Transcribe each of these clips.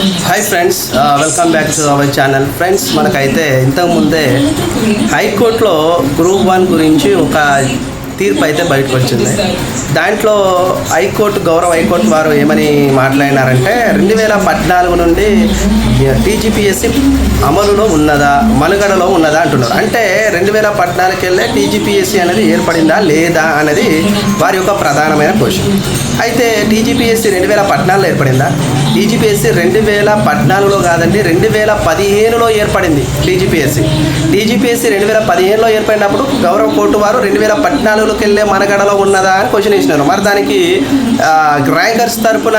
Hi friends welcome back to our channel friends మనకైతే ఇంతకుముందే హైకోర్టులో గ్రూప్ వన్ గురించి ఒక తీర్పు అయితే బయటకు వచ్చింది దాంట్లో హైకోర్టు గౌరవ హైకోర్టు వారు ఏమని మాట్లాడినారంటే రెండు వేల పద్నాలుగు నుండి టీజీపీఎస్సీ అమలులో ఉన్నదా మనుగడలో ఉన్నదా అంటున్నారు. అంటే రెండు వేల పద్నాలుగు వెళ్ళే టీజీపీఎస్సీ అనేది ఏర్పడిందా లేదా అనేది వారి యొక్క ప్రధానమైన క్వశ్చన్. అయితే టీజీపీఎస్సీ రెండు వేల పద్నాలుగులో ఏర్పడిందా? టీజీపీఎస్సీ రెండు వేల పద్నాలుగులో కాదండి రెండు వేల పదిహేనులో ఏర్పడింది టీజీపీఎస్సీ. టీజీపీఎస్సీ రెండు వేల పదిహేనులో ఏర్పడినప్పుడు గౌరవ కోర్టు వారు రెండు వేల పద్నాలుగులోకి వెళ్ళే మనగడలో ఉన్నదా అని క్వశ్చన్ ఇచ్చినారు మరి దానికి ర్యాంకర్స్ తరపున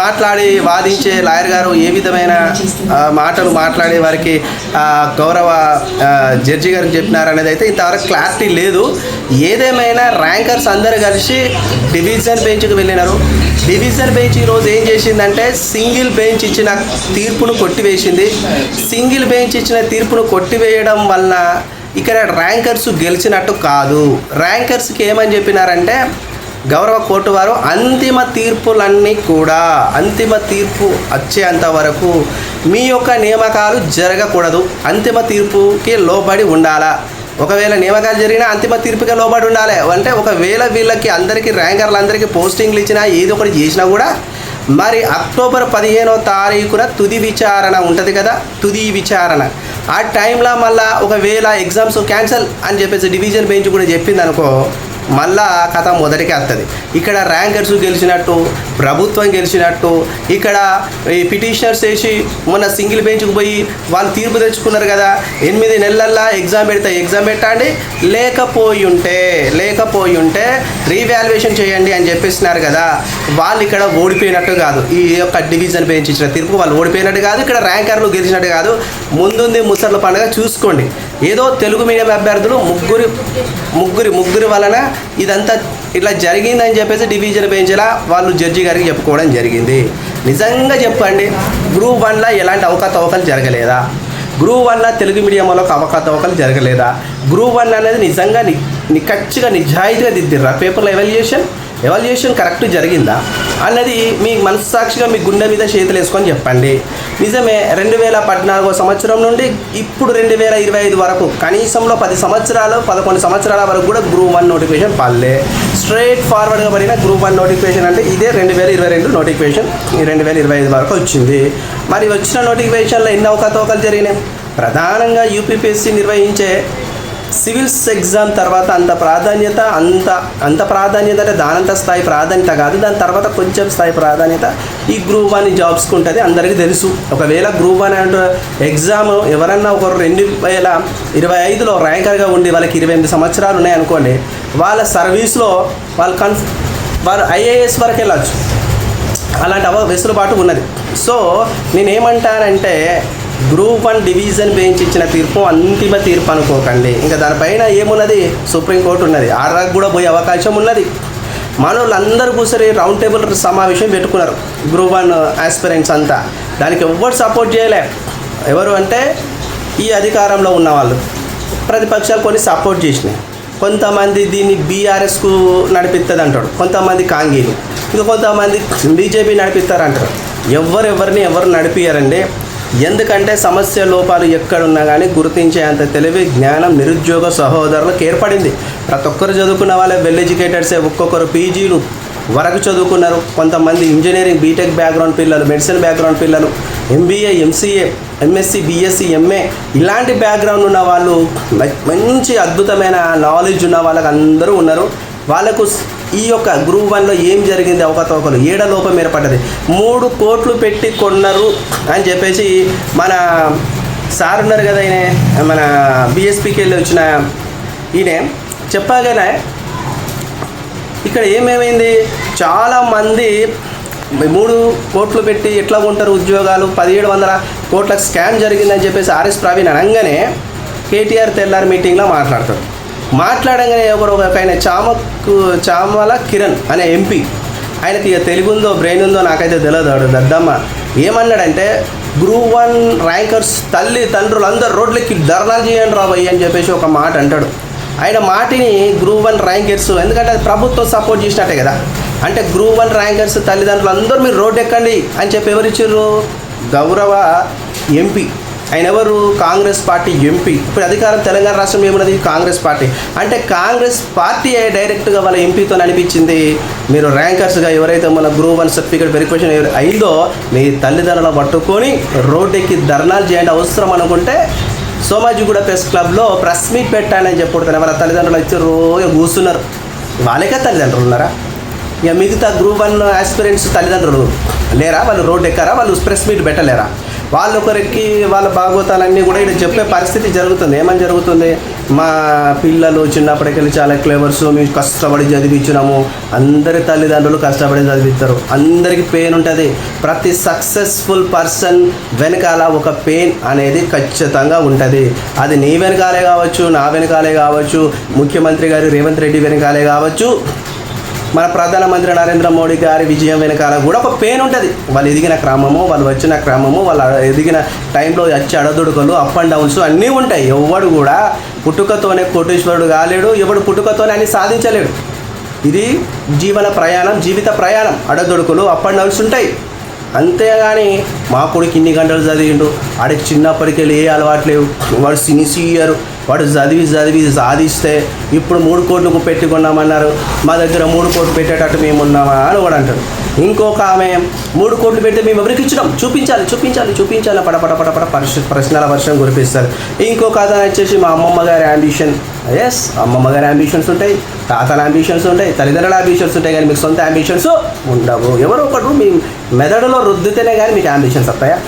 మాట్లాడి వాదించే లాయర్ గారు ఏ విధమైన మాటలు మాట్లాడే వారికి గౌరవ జడ్జి గారు చెప్పినారు అనేది అయితే ఇంతవరకు క్లారిటీ లేదు. ఏదేమైనా ర్యాంకర్స్ అందరు కలిసి డివిజన్ బెంచ్కి వెళ్ళినారు. డివిజన్ బెంచ్ ఈరోజు ఏం చేసిందంటే సింగిల్ బెంచ్ ఇచ్చిన తీర్పును కొట్టివేసింది. సింగిల్ బెంచ్ ఇచ్చిన తీర్పును కొట్టివేయడం వలన ఇక్కడ ర్యాంకర్స్ గెలిచినట్టు కాదు. ర్యాంకర్స్కి ఏమని చెప్పినారంటే గౌరవ కోర్టు వారు అంతిమ తీర్పులన్నీ కూడా అంతిమ తీర్పు వచ్చేంత వరకు మీ యొక్క నియామకాలు జరగకూడదు. అంతిమ తీర్పుకి లోబడి ఉండాలా? ఒకవేళ నియామకాలు జరిగినా అంతిమ తీర్పుగా లోబడి ఉండాలి. అంటే ఒకవేళ వీళ్ళకి అందరికీ ర్యాంకర్లందరికీ పోస్టింగ్లు ఇచ్చినా ఏదో ఒకటి చేసినా కూడా మరి అక్టోబర్ పదిహేనో తారీఖున తుది విచారణ ఉంటుంది కదా? తుది విచారణ. ఆ టైంలో మళ్ళీ ఒకవేళ ఎగ్జామ్స్ క్యాన్సల్ అని చెప్పేసి డివిజన్ బెంచ్ కూడా చెప్పింది అనుకో మళ్ళా కథ మొదటికి వస్తుంది. ఇక్కడ ర్యాంకర్స్ గెలిచినట్టు ప్రభుత్వం గెలిచినట్టు ఇక్కడ ఈ పిటిషనర్స్ వేసి మొన్న సింగిల్ బెంచ్కి పోయి వాళ్ళు తీర్పు తెచ్చుకున్నారు కదా ఎనిమిది నెలల్లో ఎగ్జామ్ పెడితే ఎగ్జామ్ పెట్టండి. లేకపోయి ఉంటే లేకపోయి ఉంటే రీవాల్యుయేషన్ చేయండి అని చెప్పేస్తున్నారు కదా వాళ్ళు ఇక్కడ ఓడిపోయినట్టు కాదు. ఈ యొక్క డివిజన్ బెంచ్ తీర్పు వాళ్ళు ఓడిపోయినట్టు కాదు ఇక్కడ ర్యాంకర్లు గెలిచినట్టు కాదు. ముందుంది ముసర్ల పండుగ చూసుకోండి. ఏదో తెలుగు మీడియం అభ్యర్థులు ముగ్గురు ముగ్గురి ముగ్గురి వలన ఇదంతా ఇట్లా జరిగిందని చెప్పేసి డివిజన్ బెంచ్లా వాళ్ళు జడ్జి గారికి చెప్పుకోవడం జరిగింది. నిజంగా చెప్పండి గ్రూప్ వన్లో ఎలాంటి అవకతవకలు జరగలేదా? గ్రూప్ వన్ తెలుగు మీడియంలో అవకతవకలు జరగలేదా? గ్రూప్ వన్ అనేది నిజంగా ని నిక్కచ్చిగా నిజాయితీగా దిద్దిర్రా? పేపర్లో ఎవాల్యుయేషన్ ఎవాల్యుయేషన్ కరెక్ట్ జరిగిందా? అన్నది మీ మనస్సాక్షిగా మీ గుండె మీద చేతులు వేసుకొని చెప్పండి. నిజమే రెండు వేల పద్నాలుగో సంవత్సరం నుండి ఇప్పుడు రెండు వేల ఇరవై ఐదు వరకు కనీసంలో పది సంవత్సరాలు పదకొండు సంవత్సరాల వరకు కూడా గ్రూప్ వన్ నోటిఫికేషన్ పడలే. స్ట్రైట్ ఫార్వర్డ్గా పడిన గ్రూప్ వన్ నోటిఫికేషన్ అంటే ఇదే రెండు వేల ఇరవై రెండు నోటిఫికేషన్. ఈ రెండు వేల ఇరవై ఐదు వరకు వచ్చింది. మరి వచ్చిన నోటిఫికేషన్లో ఎన్ని అవకతవకలు జరిగినాయి? ప్రధానంగా యూపీపీఎస్సీ నిర్వహించే సివిల్స్ ఎగ్జామ్ తర్వాత అంత ప్రాధాన్యత అంత అంత ప్రాధాన్యత అంటే దానంత స్థాయి ప్రాధాన్యత కాదు. దాని తర్వాత కొంచెం స్థాయి ప్రాధాన్యత ఈ గ్రూప్ వన్ జాబ్స్కి ఉంటుంది. అందరికీ తెలుసు. ఒకవేళ గ్రూప్ వన్ అంటే ఎగ్జామ్ ఎవరన్నా ఒకరు రెండు వేల ఇరవై ఐదులో ర్యాంకర్గా ఉండి వాళ్ళకి ఇరవై ఎనిమిది సంవత్సరాలు ఉన్నాయనుకోండి వాళ్ళ సర్వీస్లో వాళ్ళు కన్ వారు ఐఏఎస్ వరకు వెళ్ళచ్చు. అలాంటి అవ వెసులుబాటు ఉన్నది. సో నేనేమంటానంటే గ్రూప్ వన్ డివిజన్ బెంచ్ ఇచ్చిన తీర్పు అంతిమ తీర్పు అనుకోకండి. ఇంకా దానిపైన ఏమున్నది? సుప్రీంకోర్టు ఉన్నది. ఆర్ఆర్ కూడా పోయే అవకాశం ఉన్నది. మనోళ్ళందరూ కూర్చొని రౌండ్ టేబుల్ సమావేశం పెట్టుకున్నారు. గ్రూప్ వన్ ఆస్పిరెంట్స్ అంతా. దానికి ఎవ్వరు సపోర్ట్ చేయలే. ఎవరు అంటే ఈ అధికారంలో ఉన్న వాళ్ళు. ప్రతిపక్షాలు కొన్ని సపోర్ట్ చేసినాయి. కొంతమంది దీన్ని బీఆర్ఎస్కు నడిపిస్తుంది అంటాడు కొంతమంది కాంగీలు ఇంకా కొంతమంది బీజేపీ నడిపిస్తారు అంటారు ఎవరెవరిని ఎవరు నడిపియారండి ఎందుకంటే సమస్య లోపాలు ఎక్కడున్నా కానీ గుర్తించే అంత తెలివి జ్ఞానం నిరుద్యోగ సహోదరులకు ఏర్పడింది. ప్రతి ఒక్కరు చదువుకున్న వాళ్ళే వెల్ ఎడ్యుకేటెడ్సే ఒక్కొక్కరు పీజీలు వరకు చదువుకున్నారు. కొంతమంది ఇంజనీరింగ్ బీటెక్ బ్యాక్గ్రౌండ్ పిల్లలు మెడిసిన్ బ్యాక్గ్రౌండ్ పిల్లలు MBA MCA MSc BSc MA ఇలాంటి బ్యాక్గ్రౌండ్ ఉన్న వాళ్ళు మంచి అద్భుతమైన నాలెడ్జ్ ఉన్న వాళ్ళకి అందరూ ఉన్నారు. వాళ్ళకు ఈ యొక్క గ్రూప్ వన్లో ఏం జరిగింది అవకతవకలు? ఏడ లోపం ఏర్పడ్డది? మూడు కోట్లు పెట్టి కొన్నారు అని చెప్పేసి మన సార్ ఉన్నారు కదా ఈయన మన బీఎస్పీకి వెళ్ళి వచ్చిన ఈయన చెప్పగానే ఇక్కడ ఏమేమైంది? చాలామంది మూడు కోట్లు పెట్టి ఎట్లా ఉంటారు ఉద్యోగాలు? పదిహేడు వందల కోట్ల స్కామ్ జరిగిందని చెప్పేసి ఆర్ఎస్ ప్రవీణ్ అనగానే కేటీఆర్ తెల్లారి మీటింగ్లో మాట్లాడతారు మాట్లాడంగానే ఎవరు ఒక ఆయన చామకు చామల కిరణ్ అనే ఎంపీ. ఆయనకి ఇక తెలుగు ఉందో బ్రెయిన్ ఉందో నాకైతే తెలియదు వాడు దద్దమ్మ. ఏమన్నాడంటే గ్రూప్ వన్ ర్యాంకర్స్ తల్లి తండ్రులు అందరు రోడ్లకి ధర్నాలు చేయండి రాబోయ్ అని చెప్పేసి ఒక మాట అంటాడు. ఆయన మాటిని గ్రూప్ వన్ ర్యాంకర్స్ ఎందుకంటే అది ప్రభుత్వం సపోర్ట్ చేసినట్టే కదా. అంటే గ్రూప్ వన్ ర్యాంకర్స్ తల్లిదండ్రులు అందరూ మీరు రోడ్డు ఎక్కండి అని చెప్పి ఎవరిచ్చారు గౌరవ ఎంపీ. ఆయన ఎవరు? Congress party MP. ఇప్పుడు అధికారం తెలంగాణ రాష్ట్రం ఏమున్నది? కాంగ్రెస్ పార్టీ. అంటే కాంగ్రెస్ పార్టీ డైరెక్ట్గా వాళ్ళ ఎంపీతో అనిపించింది? మీరు ర్యాంకర్స్గా ఎవరైతే మన గ్రూప్ వన్ సర్టిఫికేట్ వెరిఫికేషన్ ఎవరు అయిందో మీ తల్లిదండ్రులను పట్టుకొని రోడ్డెక్కి ధర్నాలు చేయండి అవసరం అనుకుంటే సోమాజిగూడ ప్రెస్ క్లబ్లో ప్రెస్ మీట్ పెట్టానని చెప్పుడుతాను వాళ్ళ తల్లిదండ్రులు వచ్చి రోజు కూర్చున్నారు. వాళ్ళకే తల్లిదండ్రులు ఉన్నారా? ఇక మిగతా గ్రూప్ వన్ ఆస్పిరెంట్స్ తల్లిదండ్రులు లేరా? వాళ్ళు రోడ్ ఎక్కారా వాళ్ళు ప్రెస్ మీట్ పెట్టలేరా? వాళ్ళు ఒకరికి వాళ్ళ భాగవతాలన్నీ కూడా ఇక్కడ చెప్పే పరిస్థితి జరుగుతుంది. ఏమని జరుగుతుంది? మా పిల్లలు చిన్నప్పటికెళ్ళి చాలా క్లేవర్స్ మేము కష్టపడి చదివించినాము. అందరి తల్లిదండ్రులు కష్టపడి చదివిస్తారు. అందరికి పెయిన్ ఉంటుంది. ప్రతి సక్సెస్ఫుల్ పర్సన్ వెనకాల ఒక పెయిన్ అనేది ఖచ్చితంగా ఉంటుంది. అది నీ వెనకాలే కావచ్చు నా వెనకాలే కావచ్చు ముఖ్యమంత్రి గారు రేవంత్ రెడ్డి వెనకాలే కావచ్చు మన ప్రధానమంత్రి నరేంద్ర మోడీ గారి విజయం వెనకాల కూడా ఒక పెయిన్ ఉంటుంది. వాళ్ళు ఎదిగిన క్రమము వాళ్ళు వచ్చిన క్రమము వాళ్ళు ఎదిగిన టైంలో వచ్చి అడదుడుకలు అప్ అండ్ డౌన్స్ అన్నీ ఉంటాయి. ఎవడు కూడా పుట్టుకతోనే కోటేశ్వరుడు కాలేడు ఎవడు పుట్టుకతోనే అన్ని సాధించలేడు. ఇది జీవన ప్రయాణం జీవిత ప్రయాణం. అడదుడుకులు అప్ అండ్ డౌన్స్ ఉంటాయి. అంతేగాని మా కొడుకు ఇన్ని గంటలు చదివిండు. ఆడికి చిన్నప్పటికెళ్ళి ఏ అలవాటు లేవు. వాడు సీయరు వాడు చదివి చదివి సాధిస్తే ఇప్పుడు మూడు కోట్లకు పెట్టుకున్నామన్నారు. మా దగ్గర మూడు కోట్లు పెట్టేటట్టు మేము ఉన్నామా అని కూడా అంటాడు. ఇంకొక ఆమె మూడు కోట్లు పెడితే మేము ఎవరికి ఇచ్చినాం? చూపించాలి చూపించాలి చూపించాలి. పడపడ పడపడ పరిశ ప్రశ్నల వర్షం కురిపిస్తారు ఇంకొక అతను వచ్చేసి మా అమ్మమ్మ గారి అంబిషన్ ఎస్ అమ్మమ్మ గారి అంబిషన్స్ ఉంటాయి తాతల అంబిషన్స్ ఉంటాయి తల్లిదండ్రుల అంబిషన్స్ ఉంటాయి కానీ మీకు సొంత అంబిషన్స్ ఉండవు. ఎవరో ఒకరు మీ మెదడులో రుద్దితేనే కానీ మీకు అంబిషన్స్ వస్తాయా?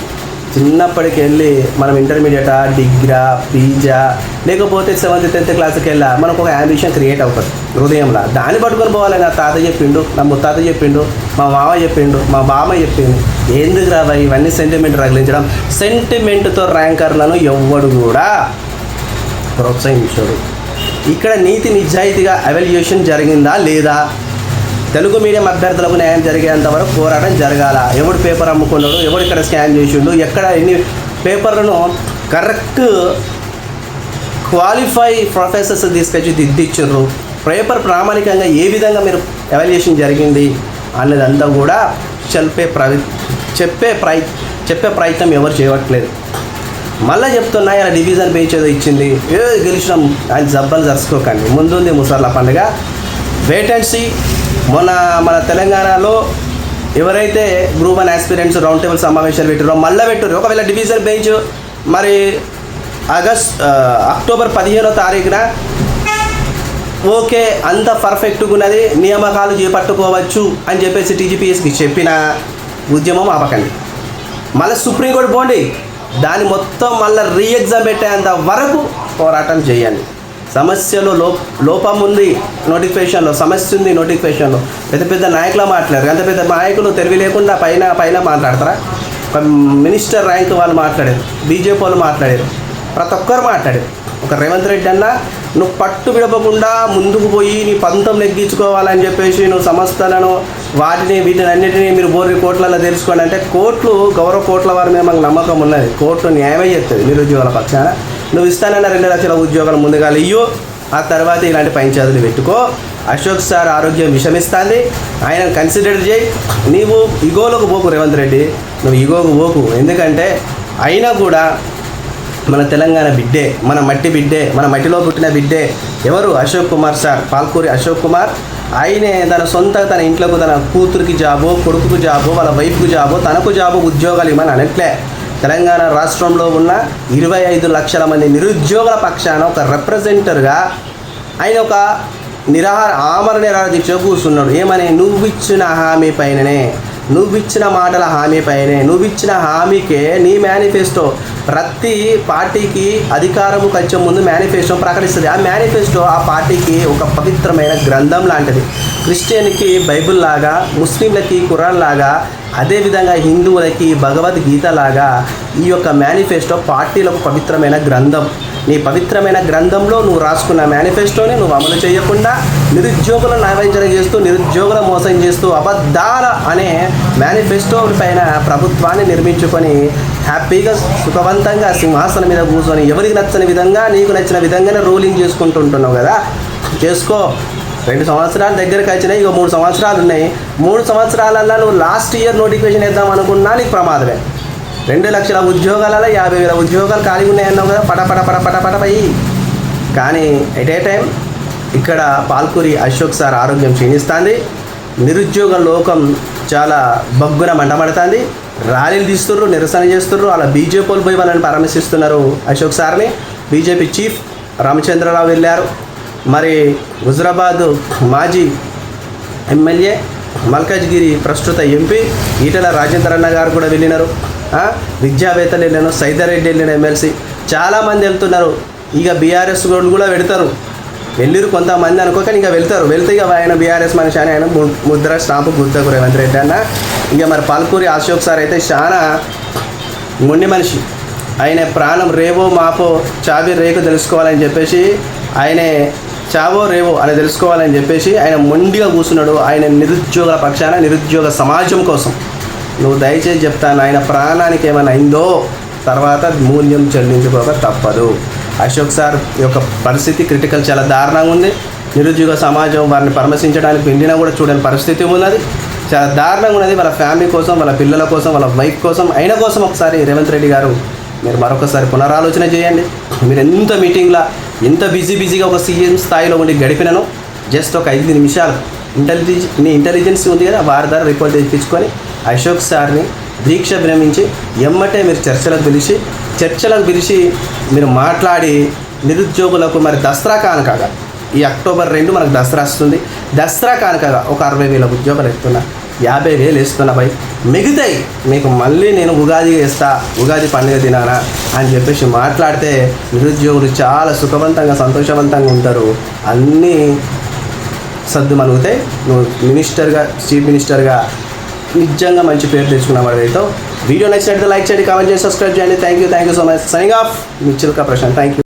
చిన్నప్పటికి వెళ్ళి మనం ఇంటర్మీడియటా డిగ్రా పీజా లేకపోతే సెవెంత్ టెన్త్ క్లాస్కి వెళ్ళా మనకు ఒక అంబిషన్ క్రియేట్ అవుతుంది హృదయంలో. దాన్ని పట్టుకొని పోవాలి నా తాత చెప్పిండు నా ముత్తాత చెప్పిండు మా మామ చెప్పిండు మా బామ్మ చెప్పిండు ఎందుకు రావా ఇవన్నీ సెంటిమెంట్ రగిలించడం. సెంటిమెంట్తో ర్యాంకర్లను ఎవ్వడు కూడా ప్రోత్సహించడు. ఇక్కడ నీతి నిజాయితీగా అవల్యూషన్ జరిగిందా లేదా? తెలుగు మీడియం అభ్యర్థులకు న్యాయం జరిగేంత వరకు పోరాటం జరగాల. ఎవడు పేపర్ అమ్ముకున్నాడు ఎవడు ఇక్కడ స్కాన్ చేసిండు ఎక్కడ ఎన్ని పేపర్లను కరెక్ట్ క్వాలిఫై ప్రొఫెసర్స్ తీసుకొచ్చి దిద్దిచ్చారు పేపర్ ప్రామాణికంగా ఏ విధంగా మీరు ఎవాల్యుయేషన్ జరిగింది అన్నదంతా కూడా చెప్పే ప్రవి చెప్పే ప్రయ చెప్పే ప్రయత్నం ఎవరు చేయట్లేదు. మళ్ళీ చెప్తున్నా ఇలా డివిజన్ బెంచ్ ఏదో ఇచ్చింది. ఏ గెలిచినాం ఆయన జబ్బలు జరుచుకోకండి. ముందుంది ముసర్ల పండుగ. వెయిట్ అండ్ సీ మొన్న మన తెలంగాణలో ఎవరైతే group one aspirants round table సమావేశాలు పెట్టారో మళ్ళీ పెట్టారు ఒకవేళ డివిజన్ బెంచ్ మరి ఆగస్ట్ అక్టోబర్ పదిహేనో తారీఖున ఓకే అంత పర్ఫెక్ట్గా ఉన్నది నియామకాలు చేపట్టుకోవచ్చు అని చెప్పేసి టీజీపీఎస్కి చెప్పిన ఉద్యమం ఆపకండి. మళ్ళీ సుప్రీంకోర్టు పోండి. దాన్ని మొత్తం మళ్ళీ రీఎగ్జామ్ పెట్టేంత వరకు పోరాటం చేయండి. సమస్యలో లో లోపం ఉంది నోటిఫికేషన్లో సమస్య ఉంది నోటిఫికేషన్లో. పెద్ద పెద్ద నాయకులు మాట్లాడారు. అంత పెద్ద నాయకులు తెలివి లేకుండా పైన పైన మాట్లాడతారా? ఒక మినిస్టర్ ర్యాంక్ వాళ్ళు మాట్లాడారు బీజేపీ వాళ్ళు మాట్లాడారు ప్రతి ఒక్కరు మాట్లాడారు. ఒక రేవంత్ రెడ్డి అన్న నువ్వు పట్టు విడపకుండా ముందుకు పోయి నీ పంతం నెగ్గించుకోవాలని చెప్పేసి నువ్వు సంస్థలను వాటిని వీటిని అన్నిటినీ మీరు బోర్రి కోట్లలో తెలుసుకోండి అంటే కోట్లు గౌరవ కోట్ల వారి మీద మాకు నమ్మకం ఉన్నది. కోర్టు న్యాయమే చెప్తుంది నిరుద్యోగుల పక్షాన. నువ్వు ఇస్తానన్న రెండు లక్షల ఉద్యోగాలు ముందుగా ఇయ్యు. ఆ తర్వాత ఇలాంటి పంచాయతీలు పెట్టుకో. అశోక్ సార్ ఆరోగ్యం విషమిస్తుంది. ఆయన కన్సిడర్ చేయి. నీవు ఇగోలోకి పోకు రేవంత్ రెడ్డి. నువ్వు ఇగోకు పోకు. ఎందుకంటే అయినా కూడా మన తెలంగాణ బిడ్డే మన మట్టి బిడ్డే మన మట్టిలో పుట్టిన బిడ్డే ఎవరు? అశోక్ కుమార్ సార్ పాల్కూరి అశోక్ కుమార్. ఆయనే తన సొంత తన ఇంట్లోకి తన కూతురికి జాబు కొడుకుకు జాబు వాళ్ళ వైఫ్కు జాబు తనకు జాబు ఉద్యోగాలు ఇవ్వమని అనట్లే. తెలంగాణ రాష్ట్రంలో ఉన్న ఇరవై ఐదు లక్షల మంది నిరుద్యోగుల పక్షాన ఒక రిప్రజెంటర్గా ఆయన ఒక నిరాహార ఆమర నిరాహార దీక్ష కూర్చున్నాడు. ఏమని? నువ్విచ్చిన హామీ పైననే. నువ్విచ్చిన మాటల హామీ పైనే నువ్విచ్చిన హామీకే నీ మేనిఫెస్టో ప్రతి పార్టీకి అధికారము వచ్చే ముందు మేనిఫెస్టో ప్రకటిస్తుంది. ఆ మేనిఫెస్టో ఆ పార్టీకి ఒక పవిత్రమైన గ్రంథం లాంటిది. క్రిస్టియన్కి బైబిల్ లాగా ముస్లింలకి కురాన్ లాగా అదేవిధంగా హిందువులకి భగవద్గీత లాగా ఈ యొక్క మేనిఫెస్టో పార్టీలకు పవిత్రమైన గ్రంథం. నీ పవిత్రమైన గ్రంథంలో నువ్వు రాసుకున్న మేనిఫెస్టోని నువ్వు అమలు చేయకుండా నిరుద్యోగులను నైవేద్యం చేస్తూ నిరుద్యోగుల మోసం చేస్తూ అబద్ధాల అనే మేనిఫెస్టో పైన ప్రభుత్వాన్ని నిర్మించుకొని హ్యాపీగా సుఖవంతంగా సింహాసనం మీద కూర్చొని ఎవరికి నచ్చని విధంగా నీకు నచ్చిన విధంగానే రూలింగ్ చేసుకుంటుంటున్నావు కదా చేసుకో రెండు సంవత్సరాలు దగ్గరకు వచ్చినాయి ఇక మూడు సంవత్సరాలు ఉన్నాయి మూడు సంవత్సరాలల్లో నువ్వు లాస్ట్ ఇయర్ నోటిఫికేషన్ ఇద్దాం అనుకున్నా నీకు ప్రమాదమే రెండు లక్షల ఉద్యోగాలలో యాభై వేల ఉద్యోగాలు ఖాళీ ఉన్నాయన్నావు కదా పట పట పట పట పట పై కానీ ఎట్ ఏ టైం ఇక్కడ పాల్కూరి అశోక్ సార్ ఆరోగ్యం క్షీణిస్తుంది. నిరుద్యోగ లోకం చాలా బగ్గున మంటపడుతుంది. ర్యాలీలు తీస్తుర్రు నిరసన చేస్తున్నారు అలా బీజేపీ పోయి వాళ్ళని పరామర్శిస్తున్నారు అశోక్ సార్ని. బీజేపీ చీఫ్ రామచంద్రరావు వెళ్ళారు. మరి హుజరాబాద్ మాజీ ఎమ్మెల్యే మల్కాజ్గిరి ప్రస్తుత ఎంపీ ఈటల రాజేంద్ర అన్న గారు కూడా వెళ్ళినారు. విద్యావేత్తలు వెళ్ళాను సైదారెడ్డి వెళ్ళిన ఎమ్మెల్సీ. చాలామంది వెళ్తున్నారు. ఇక బీఆర్ఎస్ గోల్డ్ కూడా పెడతారు. వెళ్ళిరు కొంతమంది అనుకోక ఇంకా వెళ్తారు. వెళ్తే ఇక ఆయన బీఆర్ఎస్ మనిషి అని ఆయన ముద్ర స్టాంపు గుర్తకు రేవంత్ రెడ్డి అన్న. ఇక మరి పాల్కూరి అశోక్ సార్ అయితే చాలా మొండి మనిషి. ఆయన ప్రాణం రేవో మాపో చావి రేకు తెలుసుకోవాలని చెప్పేసి ఆయనే చావో రేవో అని తెలుసుకోవాలని చెప్పేసి ఆయన మొండిగా కూర్చున్నాడు ఆయన నిరుద్యోగుల పక్షాన నిరుద్యోగ సమాజం కోసం. నువ్వు దయచేసి చెప్తాను ఆయన ప్రాణానికి ఏమైనా అయిందో తర్వాత మూల్యం చెల్లించుకోక తప్పదు. అశోక్ సార్ యొక్క పరిస్థితి క్రిటికల్ చాలా దారుణంగా ఉంది. నిరుద్యోగ సమాజం వారిని పరామర్శించడానికి వెళ్ళినా కూడా చూడని పరిస్థితి ఉన్నది. చాలా దారుణంగా ఉన్నది. వాళ్ళ ఫ్యామిలీ కోసం వాళ్ళ పిల్లల కోసం వాళ్ళ వైఫ్ కోసం అయిన కోసం ఒకసారి రేవంత్ రెడ్డి గారు మీరు మరొకసారి పునరాలోచన చేయండి. మీరు ఎంత మీటింగ్లో ఎంత బిజీ బిజీగా ఒక సీఎం స్థాయిలో ఉండి గడిపినను జస్ట్ ఒక ఐదు నిమిషాలు ఇంటెలిజెన్స్ మీ ఇంటెలిజెన్స్ ఉంది కదా వారి ద్వారా రిపోర్ట్ తెప్పించుకొని అశోక్ సార్ని దీక్ష విరమించి ఎమ్మటే మీరు చర్చలకు పిలిచి చర్చలకు పిలిచి మీరు మాట్లాడి నిరుద్యోగులకు మరి దసరా కానుకగా ఈ అక్టోబర్ రెండు మనకు దసరా వస్తుంది. దసరా కానుకగా ఒక అరవై వేల ఉద్యోగాలు ఇస్తున్నా యాభై వేలు ఇస్తున్నా బై మిగతాయి. మీకు మళ్ళీ నేను ఉగాది వేస్తా ఉగాది పండుగ తినానా అని చెప్పేసి మాట్లాడితే నిరుద్యోగులు చాలా సుఖవంతంగా సంతోషవంతంగా ఉంటారు. అన్నీ సర్దు మలుగుతాయి. నువ్వు మినిస్టర్గా చీఫ్ మినిస్టర్గా నిజంగా మంచి పేరు తెచ్చుకున్న అయితే వీడియో నచ్చినట్టు లైక్ చేయండి కామెంట్ చేయండి సబ్స్క్రైబ్ చేయండి. Thank you thank you so much signing off me Chilka Prashanth. Thank you